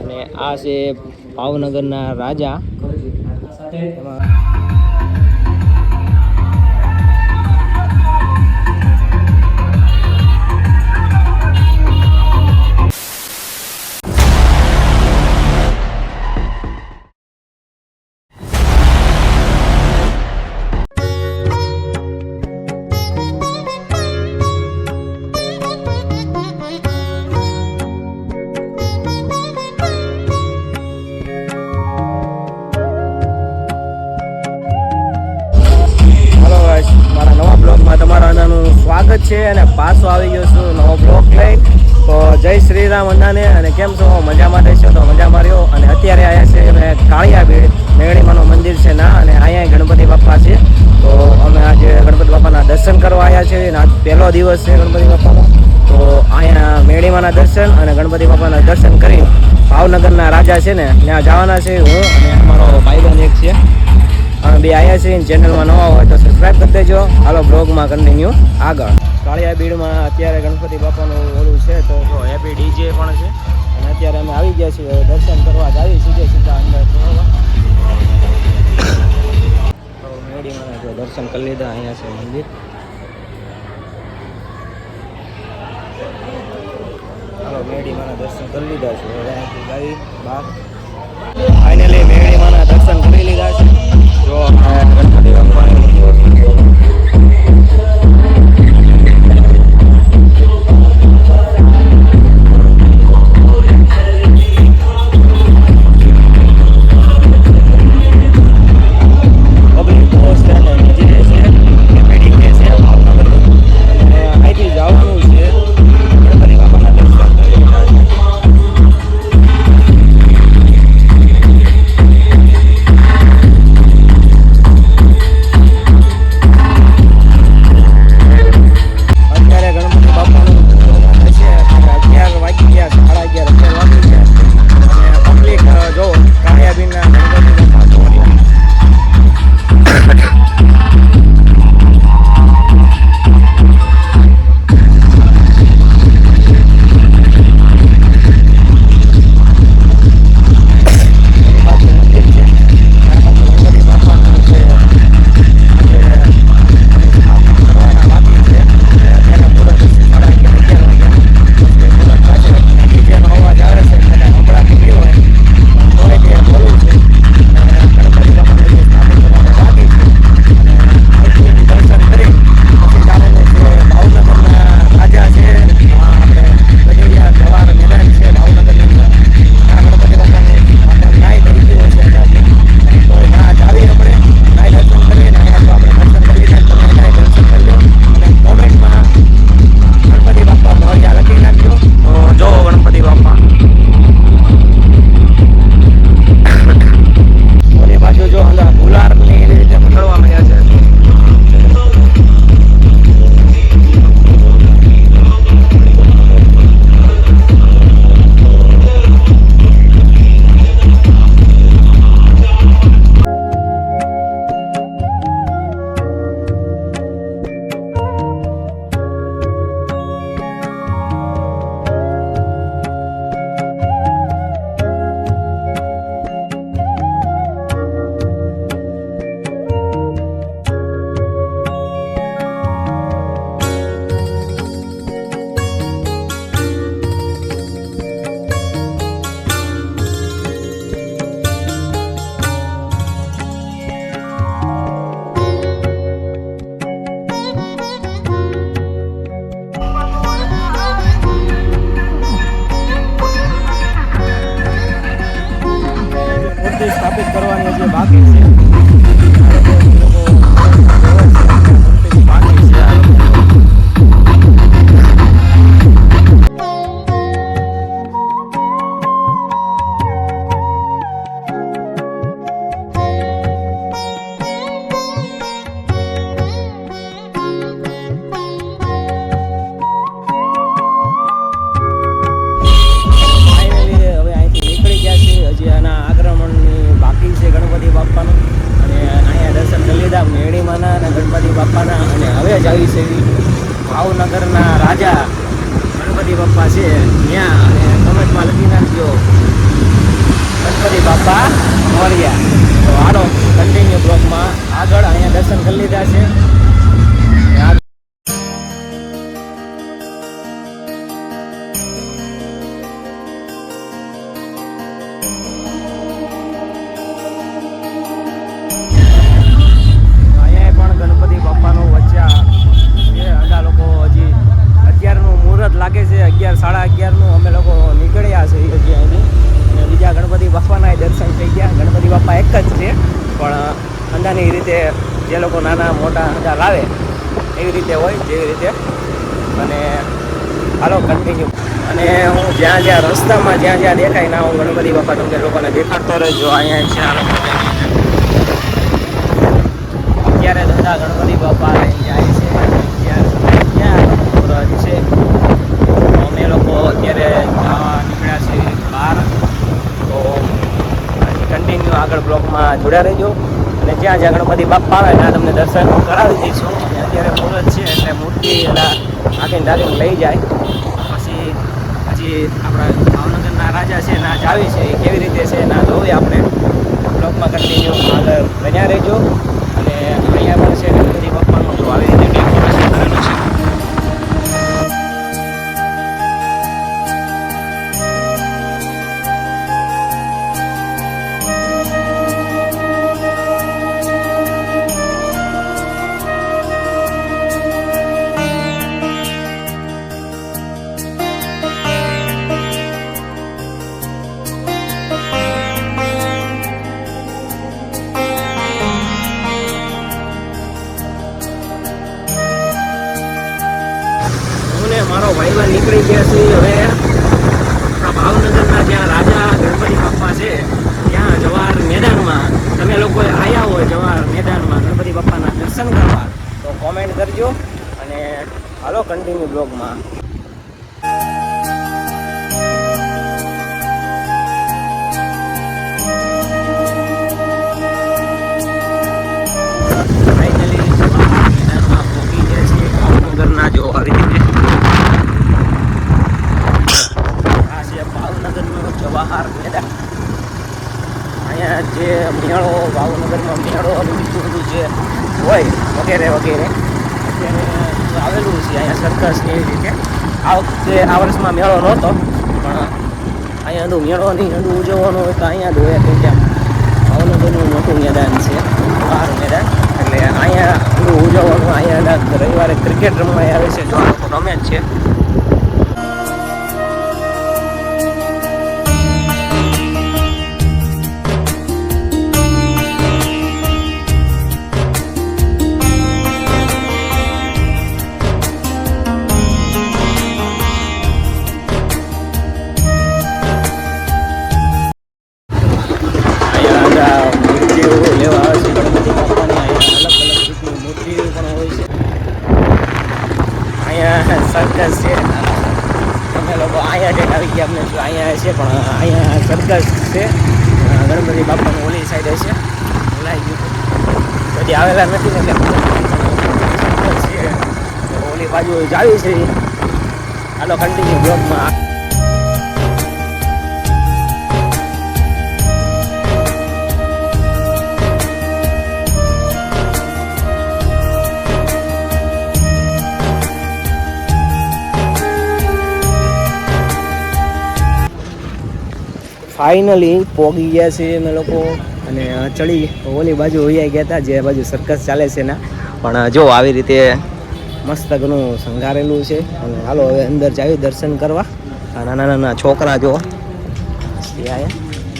અને આ છે ભાવનગરના રાજા. એમાં બ્લોગમાં તમારા બધાનું સ્વાગત છે અને પાછો આવી ગયો છું નવો બ્લોગ લઈ. તો જય શ્રી રામ અન્નાને અને કેમ છો? મજામાં રહેશો તો મજામાં રહ્યો અને અત્યારે આવ્યા છે અમે કાળિયા બીડ મેઘડીમાનું મંદિર છે ના અને અહીંયા ગણપતિ બાપા છે. તો અમે આજે ગણપતિ બાપાના દર્શન કરવા આવ્યા છે અને આજ પહેલો દિવસ છે ગણપતિ બાપાનો. તો અહીંયા મેળીમાના દર્શન અને ગણપતિ બાપાના દર્શન કરી ભાવનગરના રાજા છે ને ત્યાં જવાના છે હું અને અમારો ભાઈબંધ એક છે. અમે બે આવ્યા છીએ ચેનલમાં નવા હોય તો સબસ્ક્રાઈબ કરી દેજો. હાલો બ્લોગમાં કન્ટિન્યુ આગળ. કાળિયા બીડમાં અત્યારે ગણપતિ બાપાનું ઓલું છે તો હેપી ડીજે પણ છે. અને અત્યારે અમે આવી ગયા છીએ દર્શન કરવા જ આવી સીધે સીધા અંદર. મેડીમાં જો દર્શન કરી લીધા અહીંયા છે મંદિર. હાલો મેડીમાના દર્શન કરી લીધા છે. હવે અહીંથી ગાડી બહાર ફાઇનલી મેળીમાના દર્શન કરી લીધા છે. જો ગણપતિ બાપાનું Amen. રીતે હોય જેવી રીતે. અને હાલો કન્ટિન્યુ અને હું જ્યાં જ્યાં રસ્તામાં જ્યાં જ્યાં દેખાય ના હું ગણપતિ વખત તમને લોકોને દેખાડતો રહેજો અહીંયા છે અત્યારે બધા ગણપતિ બાપા જાય છે અમે લોકો અત્યારે નીકળ્યા છે બહાર. તો કન્ટિન્યુ આગળ બ્લોકમાં જોડા રહેજો. અને જ્યાં જ્યાં ગણપતિ બાપા આવે, ત્યાં તમને દર્શન કરાવી દઈશું. અત્યારે મુહૂર્ત છે એટલે મૂર્તિ એના આગળ દાખીને લઈ જાય. પછી હજી આપણા ભાવનગરના રાજા છે ના જાવી છે, એ કેવી રીતે છે ના જોઈએ આપણે. બ્લોકમાં કન્ટિન્યુ આગળ બન્યા રહેજો. અને અહીંયા પણ છે ને નીકળી ગયા છીએ હવે આપણા ભાવનગરના જ્યાં રાજા ગણપતિ બાપા છે, ત્યાં જવાર મેદાનમાં, તમે લોકો આવ્યા હોય જવાર મેદાનમાં ગણપતિ બાપાના દર્શન કરવા, તો કોમેન્ટ કરજો અને હાલો કન્ટિન્યુ બ્લોગમાં ફાઇનલી જવાહર મેદાનમાં પહોંચી ગયા છીએ ભાવનગરના જો આવી રીતે આ છે ભાવનગરનો જવાહર મેદાન અહીંયા જે મેળો ભાવનગરમાં મેળો અને બીજું બધું જે હોય વગેરે વગેરે અત્યારે આવેલું છે અહીંયા સર્કસ ને એવી રીતે આ વખતે આ વર્ષમાં મેળો નહોતો, પણ અહીંયા તો મેળો નહીં બધું ઉજવવાનું હોય તો અહીંયા જ કે કેમ ભાવનગરનું મોટું મેદાન છે, બહાર મેદાન. એટલે અહીંયા બધું ઉજવવાનું, અહીંયા રવિવારે ક્રિકેટ રમવા આવે છે, જો લોકો રમે જ છે. ગણપતિ બાપાનું ઓલી સાઈડ છે ભૂલાઈ ગયું બધી આવેલા નથી ને એટલે ઓલી બાજુ જાવી છે. હાલો કન્ટિન્યુ બ્લોગમાં ફાઇનલી પોગી ગયા છીએ અમે લોકો અને ચડી ઓલી બાજુ વૈયા ગયા હતા, જે બાજુ સર્કસ ચાલે છે ને પણ જો આવી રીતે મસ્ત શણગારેલું છે. અને હાલો, હવે અંદર જાવી દર્શન કરવા. નાના નાના છોકરા જો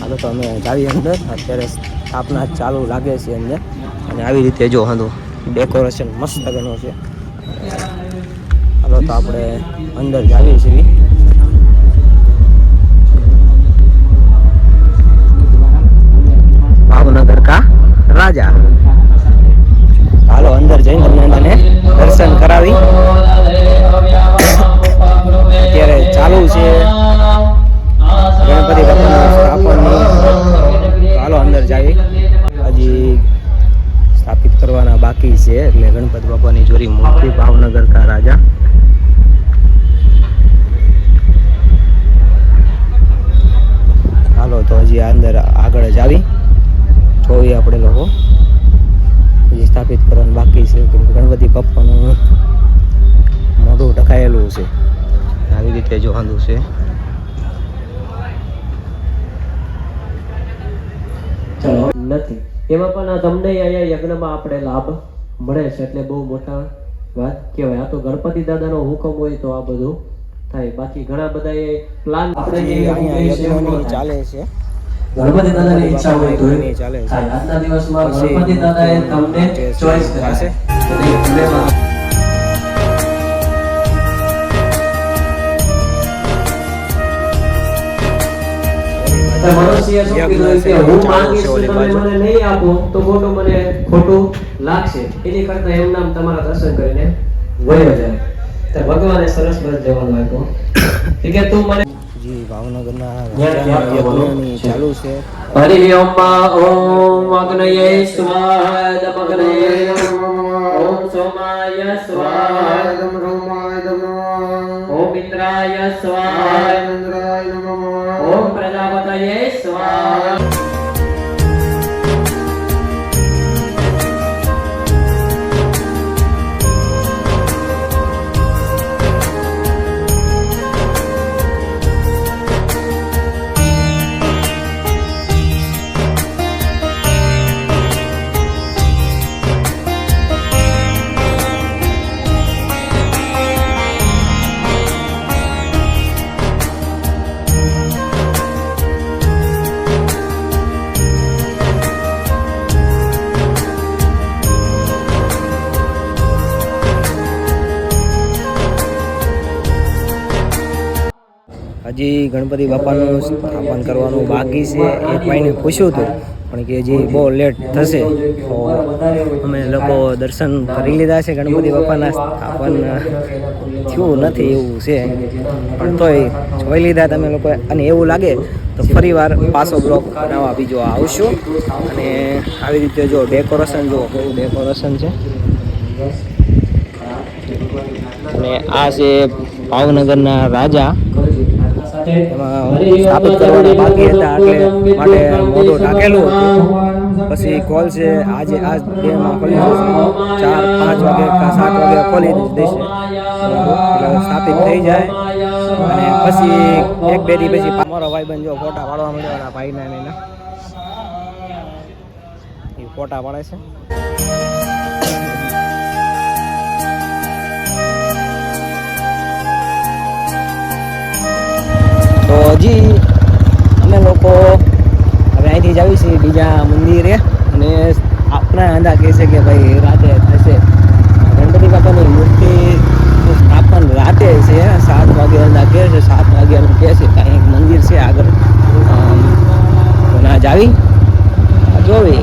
હાલો, તો અમે જાવી અંદર. અત્યારે સ્થાપના ચાલુ લાગે છે અંદર. અને આવી રીતે જો હાંધો ડેકોરેશન મસ્ત છે. હાલો, તો આપણે અંદર જાવીએ છીએ. રાજા. હાલો અંદર જઈને તમને દર્શન કરાવી. જોવાનું છે. નથી. એમાં પણ આ તમને અહીંયા યજ્ઞમાં આપણે લાભ મળે છે એટલે બહુ મોટા વાત કહેવાય. આ તો ગણપતિ દાદાનો હુકમ હોય તો આ બધું થાય. બાકી ઘણા બધા એ પ્લાન આપણે. ચાલે છે. ગણપતિ દાદાની ઈચ્છા હોય તો ચાલે છે. આજના દિવસમાં ગણપતિ દાદાએ તમને ચોઈસ. કરાશે અને એમાં શું કીધું કે હું માંગીશ તો તમે મને નહીં આપો તો ખોટું મને ખોટું લાગશે. એની કરતા એમ નામ તમારા દર્શન કરીને વયો જાય. તો ભગવાને સરસ બસ જવાબ આપ્યો. કે કે તું મને જી ભાવનગરના ત્યાં રાજાના કરવાનું યજ્ઞની છે. ચાલુ છે. હરિ ઓમ ઓમ અગ્નયે સ્વાહા દમગ્નયે નમઃ. ઓમ સોમાય સ્વાહા. ઓમ ઇન્દ્રાય સ્વાહા. batalla હજી ગણપતિ બાપાનું સ્થાપન કરવાનું બાકી છે એક ભાઈને પૂછ્યું હતું, પણ કે હજી બહુ લેટ થશે, તો અમે લોકો દર્શન કરી લીધા છે, ગણપતિ બાપાના સ્થાપન થયું નથી એવું છે, પણ તોય જોઈ લીધા તમે લોકો, અને એવું લાગે તો ફરીવાર પાછો બ્લોક બનાવવા બીજો આવશું, અને આવી રીતે જો ડેકોરેશન જો કેવું ડેકોરેશન છે. અને આ છે ભાવનગરના રાજા એમાં સ્થાપિત કરવાના બાકી હતા એટલે માટે મોઢું ઢાંકેલું હતું. પછી કોલ છે આજે આજ બેમાં ખોલી દેશે. ચાર પાંચ વાગે કા સાત વાગે ખોલી દેશે. એટલે સ્થાપિત થઈ જાય. અને પછી એક બે દી પછી મારો ભાઈબંધ જો ફોટા પાડવા મળ્યો ભાઈના એના. એ ફોટા પાડે છે. તો હજી અમે લોકો હવે અહીંથી જાવી છીએ બીજા મંદિરે. અને આપણા અંદા કહે છે કે ભાઈ રાતે થશે. ગણપતિ બાપાની મૂર્તિ સ્થાપન રાતે છે. સાત વાગે અંદા કહે છે, સાત વાગ્યાનું કહે છે. કાંઈ એક મંદિર છે આગળ. ના જાવી. જોવી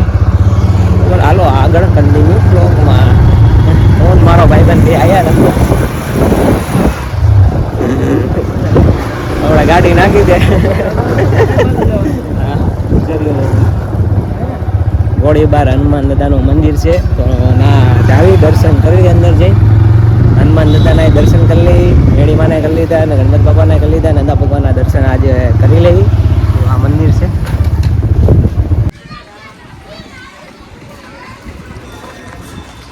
હાલો, આગળ કન્ટિન્યુ બ્લોગમાં ફોન મારો ભાઈબંધ બે આવ્યા નથી. ગાડી નાખી દે. ગોળીબાર હનુમાન દાદાનું મંદિર છે. તો ના, જાવી દર્શન કરી અંદર જઈ હનુમાન દાદાના દર્શન કરી લઈ મેળીમાને કરી લીધા અને ગણપત બાપાને કરી લીધા નંદા ભગવાનના દર્શન આજે કરી લેવી. આ મંદિર છે.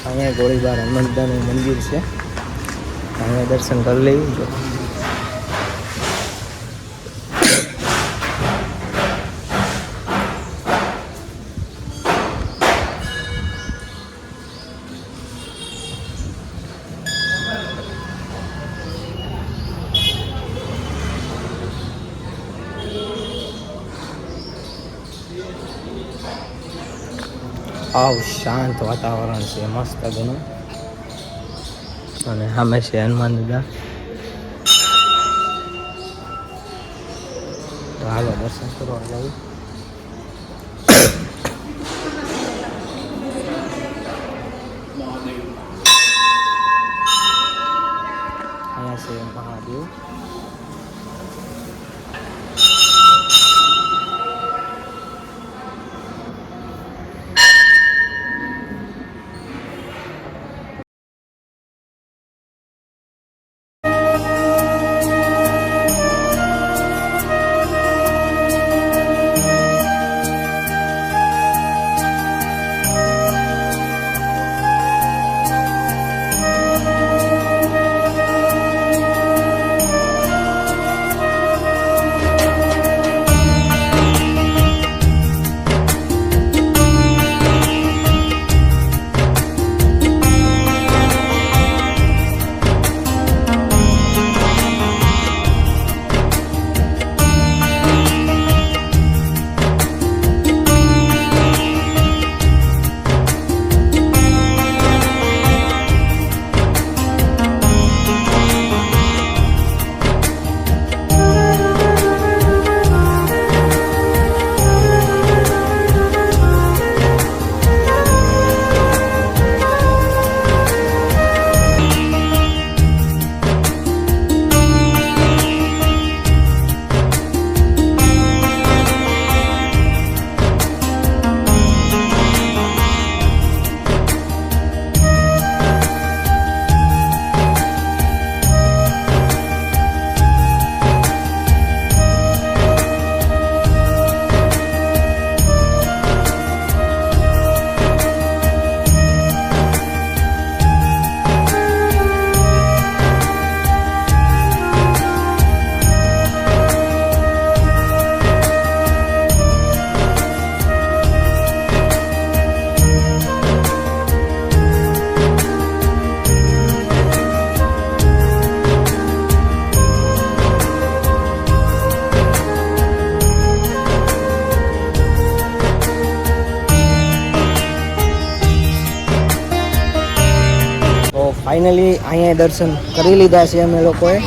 અહીંયા ગોળીબાર હનુમાન દાદાનું મંદિર છે. અહીંયા દર્શન કરી લેવી આવ શાંત વાતાવરણ છે મસ્ત ઘણું અને સામે છે હનુમાન દાદા તો હાલો દર્શન કરવા જવું ફાઇનલી અહીંયા દર્શન કરી લીધા છે અમે લોકોએ.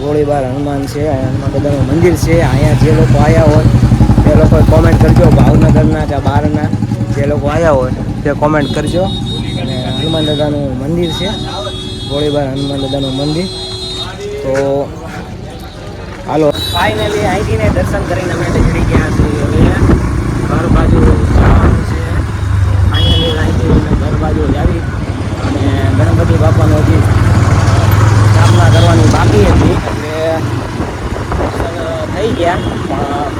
ગોળીબાર હનુમાન છે હનુમાન દાદાનું મંદિર છે. અહીંયા જે લોકો આવ્યા હોય તે લોકો કોમેન્ટ કરજો, ભાવનગરના કે બહારના જે લોકો આવ્યા હોય, તે કોમેન્ટ કરજો. અને હનુમાન દાદાનું મંદિર છે, ગોળીબાર હનુમાન દાદાનું મંદિર. તો, હાલો. ફાઇનલી અહીંથી દર્શન કરીને અમે નીકળી ગયા છીએ. હવે બાજુ જવાનું છે ફાઇનલી અહીંથી અમે ઘર બાજુ આવી અને ગણપતિ બાપાનો હજી સ્થાપના કરવાની બાકી હતી. એટલે થઈ ગયા, પણ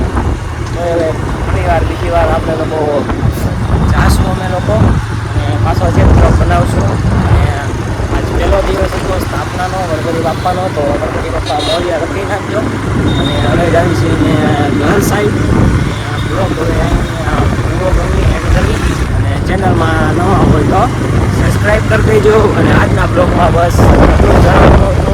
હવે ઘણી વાર બીજી વાર આપણે લોકો જાશું અમે લોકો અને પાછો બ્લોગ બનાવશું. અને આજ પહેલો દિવસ હતો સ્થાપનાનો, ગણપતિ બાપાનો, તો ગણપતિ બાપા મોડિયા રખી નાખજો. અને હવે જાય છે ને ઘર સાઈડ એડ કરી. અને ચેનલમાં નવા હોય તો સબસ્ક્રાઈબ કરી દેજો અને આજના બ્લોગમાં બસ જણાવવાનું